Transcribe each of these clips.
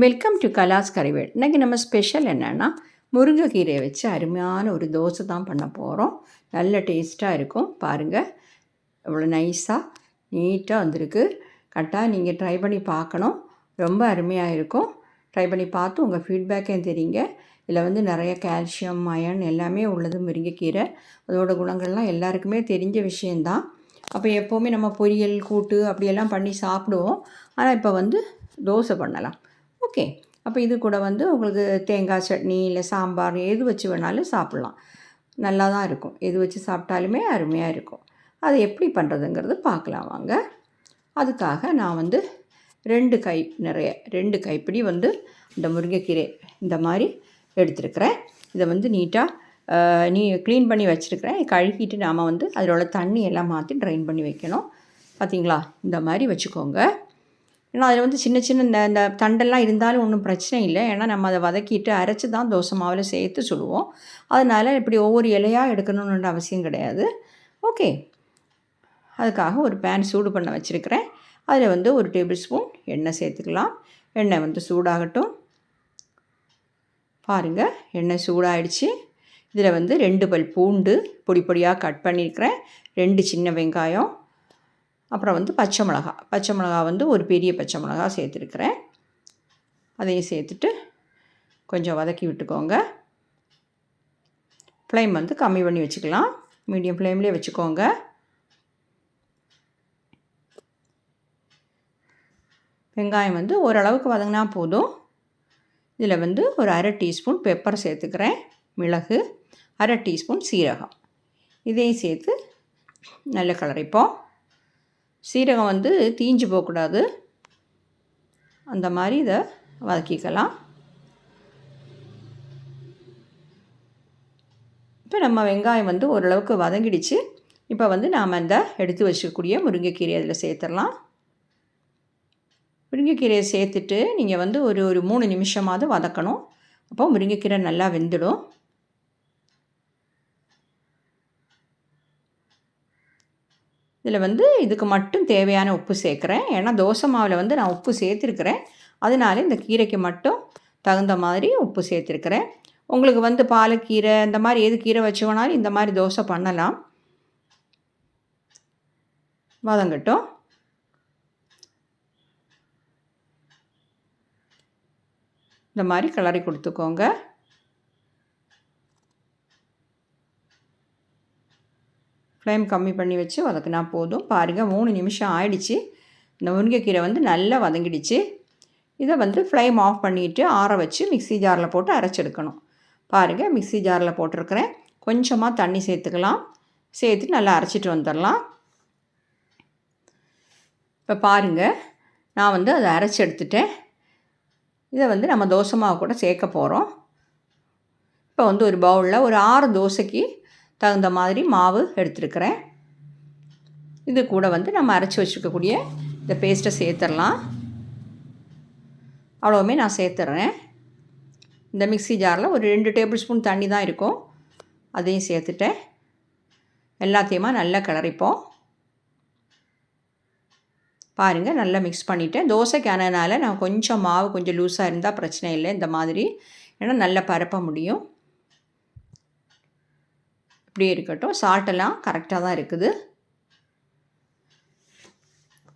Welcome to கலாஸ் கறிவேல் இன்றைக்கி நம்ம special என்னென்னா முருங்கைக்கீரையை வச்சு அருமையான ஒரு தோசை தான் பண்ண போகிறோம் நல்ல டேஸ்ட்டாக இருக்கும். பாருங்கள் இவ்வளோ நைஸாக நீட்டாக வந்திருக்கு. கரெக்டாக நீங்கள் ட்ரை பண்ணி பார்க்கணும். ரொம்ப அருமையாக இருக்கும். ட்ரை பண்ணி பார்த்து உங்கள் ஃபீட்பேக்கையும் தெரியுங்க. இதில் வந்து நிறைய கால்சியம் அயன் எல்லாமே உள்ளது முருங்கைக்கீரை. அதோடய குணங்கள்லாம் எல்லாருக்குமே தெரிஞ்ச விஷயந்தான் அப்போ எப்போவுமே நம்ம பொரியல் கூட்டு அப்படியெல்லாம் பண்ணி சாப்பிடுவோம். ஆனால் இப்போ வந்து தோசை பண்ணலாம். ஓகே. அப்போ இது கூட வந்து உங்களுக்கு தேங்காய் சட்னி இல்லை சாம்பார் எது வச்சு வேணாலும் சாப்பிட்லாம். நல்லா தான் இருக்கும். எது வச்சு சாப்பிட்டாலுமே அருமையாக இருக்கும். அது எப்படி பண்ணுறதுங்கிறது பார்க்கலாம் வாங்க. அதுக்காக நான் வந்து ரெண்டு கை நிறைய ரெண்டு கைப்பிடி வந்து இந்த முருங்கைக்கீரை இந்த மாதிரி எடுத்துருக்கிறேன். இதை வந்து நீட்டாக நீ க்ளீன் பண்ணி வச்சுருக்கிறேன். கழுகிட்டு நாம் வந்து அதில் உள்ள தண்ணி எல்லாம் மாற்றி ட்ரைன் பண்ணி வைக்கணும். பார்த்தீங்களா இந்த மாதிரி வச்சுக்கோங்க. ஏன்னா அதில் வந்து சின்ன சின்ன இந்த இந்த தண்டெல்லாம் இருந்தாலும் ஒன்றும் பிரச்சனை இல்லை. ஏன்னா நம்ம அதை வதக்கிட்டு அரைச்சி தான் தோசை மாவில் சேர்த்து சுடுவோம். அதனால் இப்படி ஒவ்வொரு இலையாக எடுக்கணுன்ற அவசியம் கிடையாது. ஓகே. அதுக்காக ஒரு பேன் சூடு பண்ண வச்சுருக்கிறேன். அதில் வந்து ஒரு டேபிள் ஸ்பூன் எண்ணெய் சேர்த்துக்கலாம். எண்ணெய் வந்து சூடாகட்டும். பாருங்கள் எண்ணெய் சூடாகிடுச்சு இதில் வந்து ரெண்டு பல் பூண்டு பொடி பொடியாக கட் பண்ணியிருக்கிறேன் ரெண்டு சின்ன வெங்காயம். அப்புறம் வந்து பச்சை மிளகா. பச்சை மிளகா வந்து ஒரு பெரிய பச்சை மிளகா சேர்த்துருக்குறேன். அதையும் சேர்த்துட்டு கொஞ்சம் வதக்கி விட்டுக்கோங்க. ஃப்ளேம் வந்து கம்மி பண்ணி வச்சுக்கலாம். மீடியம் ஃப்ளேம்லேயே வச்சுக்கோங்க. வெங்காயம் வந்து ஓரளவுக்கு வதங்கினா போதும். இதில் வந்து ஒரு அரை டீஸ்பூன் பெப்பர் சேர்த்துக்கிறேன். மிளகு அரை டீஸ்பூன் சீரகம். இதையும் சேர்த்து நல்ல கலரிப்போம் சீரகம் வந்து தீஞ்சு போகக்கூடாது. அந்த மாதிரி இதை வதக்கிக்கலாம். இப்போ நம்ம வெங்காயம் வந்து ஓரளவுக்கு வதங்கிடுச்சு. இப்போ வந்து நாம் இந்த எடுத்து வச்சுக்கக்கூடிய முருங்கைக்கீரை அதில் சேர்த்துடலாம். முருங்கைக்கீரையை சேர்த்துட்டு நீங்கள் வந்து ஒரு ஒரு மூணு நிமிஷமாவது வதக்கணும். அப்போ முருங்கைக்கீரை நல்லா வெந்துடும். இதில் வந்து இதுக்கு மட்டும் தேவையான உப்பு சேர்க்குறேன். ஏன்னா தோசை மாவில் வந்து நான் உப்பு சேர்த்துருக்குறேன். அதனால இந்த கீரைக்கு மட்டும் தகுந்த மாதிரி உப்பு சேர்த்துருக்குறேன். உங்களுக்கு வந்து பாலக்கீரை இந்த மாதிரி எது கீரை வச்சு வேணாலும் இந்த மாதிரி தோசை பண்ணலாம். வதங்கட்டும். இந்த மாதிரி கிளறி கொடுத்துக்கோங்க. ஃப்ளேம் கம்மி பண்ணி வச்சு வதக்கினா போதும். பாருங்கள் மூணு நிமிஷம் ஆயிடுச்சு. இந்த முருங்கைக்கீரை வந்து நல்லா வதங்கிடுச்சு. இதை வந்து ஃப்ளேம் ஆஃப் பண்ணிவிட்டு ஆற வச்சு மிக்சி ஜாரில் போட்டு அரைச்செடுக்கணும். பாருங்கள் மிக்சி ஜாரில் போட்டிருக்கிறேன். கொஞ்சமாக தண்ணி சேர்த்துக்கலாம். சேர்த்து நல்லா அரைச்சிட்டு வந்துடலாம். இப்போ பாருங்கள் நான் வந்து அதை அரைச்சி எடுத்துட்டேன் இதை வந்து நம்ம தோசை மாவு கூட சேர்க்க போகிறோம் இப்போ வந்து ஒரு பவுலில் ஒரு ஆறு தோசைக்கு தகுந்த மாதிரி மாவு எடுத்துருக்கிறேன். இது கூட வந்து நம்ம அரைச்சி வச்சுருக்கக்கூடிய இந்த பேஸ்ட்டை சேர்த்துடலாம். அவ்வளோவுமே நான் சேர்த்துட்றேன் இந்த மிக்சி ஜாரில் ஒரு ரெண்டு டேபிள் ஸ்பூன் தண்ணி தான் இருக்கும். அதையும் சேர்த்துட்டேன். எல்லாத்தையுமா நல்லா கிளறிப்போம். பாருங்கள் நல்லா மிக்ஸ் பண்ணிவிட்டேன் தோசைக்கானனால நான் கொஞ்சம் மாவு கொஞ்சம் லூஸாக இருந்தால் பிரச்சனை இல்லை இந்த மாதிரி. ஏன்னா நல்லா பரப்ப முடியும். இப்படியே இருக்கட்டும். சால்ட்டெல்லாம் கரெக்டாக தான் இருக்குது.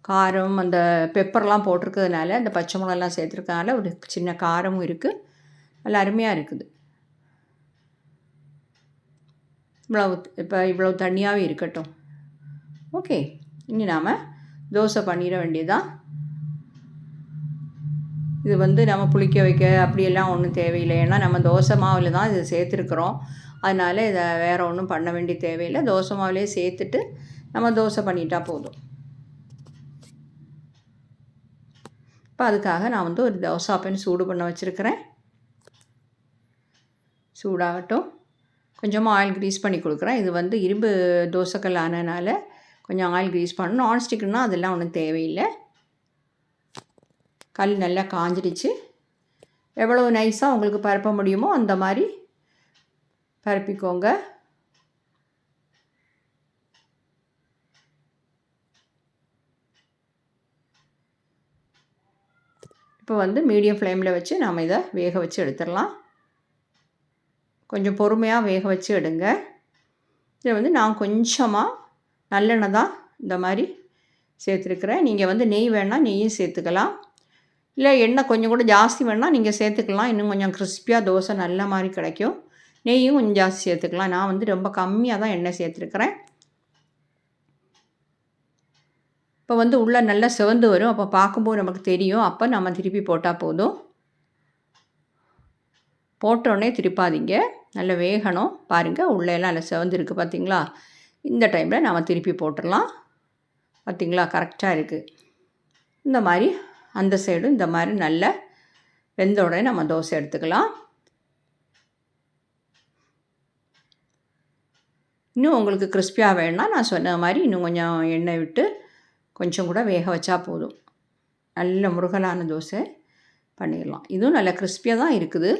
காரம் அந்த பெப்பர்லாம் போட்டிருக்கிறதுனால அந்த பச்சை மிளகாலாம் சேர்த்துருக்கனால ஒரு சின்ன காரமும் இருக்குது நல்லா அருமையாக இருக்குது. இவ்வளவு இப்போ இவ்வளோ தண்ணியாகவே இருக்கட்டும். ஓகே இனி நாம் தோசை பண்ணிட வேண்டியதான் இது வந்து நம்ம புளிக்க வைக்க அப்படியெல்லாம் ஒன்றும் தேவையில்லை. ஏன்னா நம்ம தோசை மாவில் தான் இது சேர்த்துருக்குறோம். அதனால் இதை வேறு ஒன்றும் பண்ண வேண்டிய தேவையில்லை. தோசை மாவுலேயே சேர்த்துட்டு நம்ம தோசை பண்ணிட்டா போதும். இப்போ அதுக்காக நான் வந்து ஒரு தோசை அப்பன் சூடு பண்ண வச்சுருக்கிறேன். சூடாகட்டும். கொஞ்சமாக ஆயில் க்ரீஸ் பண்ணி கொடுக்குறேன். இது வந்து இரும்பு தோசைக்கல் ஆனதுனால கொஞ்சம் ஆயில் க்ரீஸ் பண்ணணும். நான்ஸ்டிக்குன்னா அதெல்லாம் ஒன்றும் தேவையில்லை. கல் நல்லா காஞ்சிடுச்சு. எவ்வளோ நைஸாக உங்களுக்கு பரப்ப முடியுமோ அந்த மாதிரி பரப்பிக்கோங்க. இப்போ வந்து மீடியம் ஃப்ளேமில் வச்சு நாம் இதை வேக வச்சு எடுத்துடலாம். கொஞ்சம் பொறுமையாக வேக வச்சு எடுங்க. இதில் வந்து நான் கொஞ்சமாக நல்லெண்ணெய் தான் இந்த மாதிரி சேர்த்துருக்குறேன். நீங்கள் வந்து நெய் வேணால் நெய்யும் சேர்த்துக்கலாம். இல்லை எண்ணெய் கொஞ்சம் கூட ஜாஸ்தி வேணால் நீங்கள் சேர்த்துக்கலாம். இன்னும் கொஞ்சம் கிறிஸ்பியாக தோசை நல்ல மாதிரி கிடைக்கும். நெய்யும் கொஞ்சம் ஜாஸ்தி சேர்த்துக்கலாம். நான் வந்து ரொம்ப கம்மியாக தான் எண்ணெய் சேர்த்துருக்குறேன். இப்போ வந்து உள்ளே நல்லா சிவந்து வரும். அப்போ பார்க்கும்போது நமக்கு தெரியும். அப்போ நம்ம திருப்பி போட்டால் போதும். போட்டோடனே திருப்பாதீங்க. நல்லா வேகணும். பாருங்கள் உள்ளேலாம் நல்லா சிவந்துருக்கு பார்த்தீங்களா இந்த டைமில் நம்ம திருப்பி போட்டுடலாம். பார்த்திங்களா கரெக்டாக இருக்குது இந்த மாதிரி அந்த சைடும் இந்த மாதிரி நல்ல வெந்த உடனே நம்ம தோசை எடுத்துக்கலாம். இன்னும் உங்களுக்கு கிறிஸ்பியாக வேணும்னா நான் சொன்ன மாதிரி இன்னும் கொஞ்சம் எண்ணெய் விட்டு கொஞ்சம் கூட வேக வச்சா போதும். நல்ல முருகலான தோசை பண்ணிடலாம். இதுவும் நல்ல கிறிஸ்பியாக தான் இருக்குது.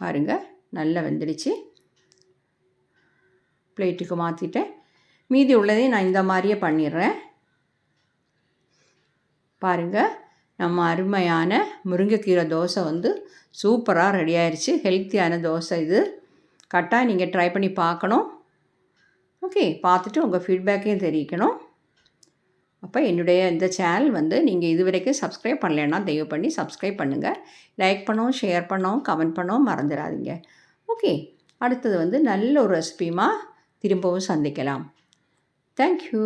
பாருங்கள் நல்லா வெந்துடுச்சு. பிளேட்டுக்கு மாற்றிட்டேன் மீதி உள்ளதையும் நான் இந்த மாதிரியே பண்ணிடுறேன். பாருங்கள் நம்ம அருமையான முருங்கைக்கீரை தோசை வந்து சூப்பராக ரெடி ஆயிடுச்சு ஹெல்த்தியான தோசை இது. கரெக்டாக நீங்கள் ட்ரை பண்ணி பார்க்கணும். ஓகே பார்த்துட்டு உங்கள் ஃபீட்பேக்கையும் தெரிவிக்கணும். அப்போ என்னுடைய இந்த சேனல் வந்து நீங்கள் இது வரைக்கும் சப்ஸ்கிரைப் பண்ணலைன்னா தயவு பண்ணி சப்ஸ்கிரைப் பண்ணுங்கள் லைக் பண்ணவும் ஷேர் பண்ணவும் கமெண்ட் பண்ணவும் மறந்துடாதீங்க. ஓகே அடுத்தது வந்து நல்ல ஒரு ரெசிபியுமா திரும்பவும் சந்திக்கலாம். தேங்க்யூ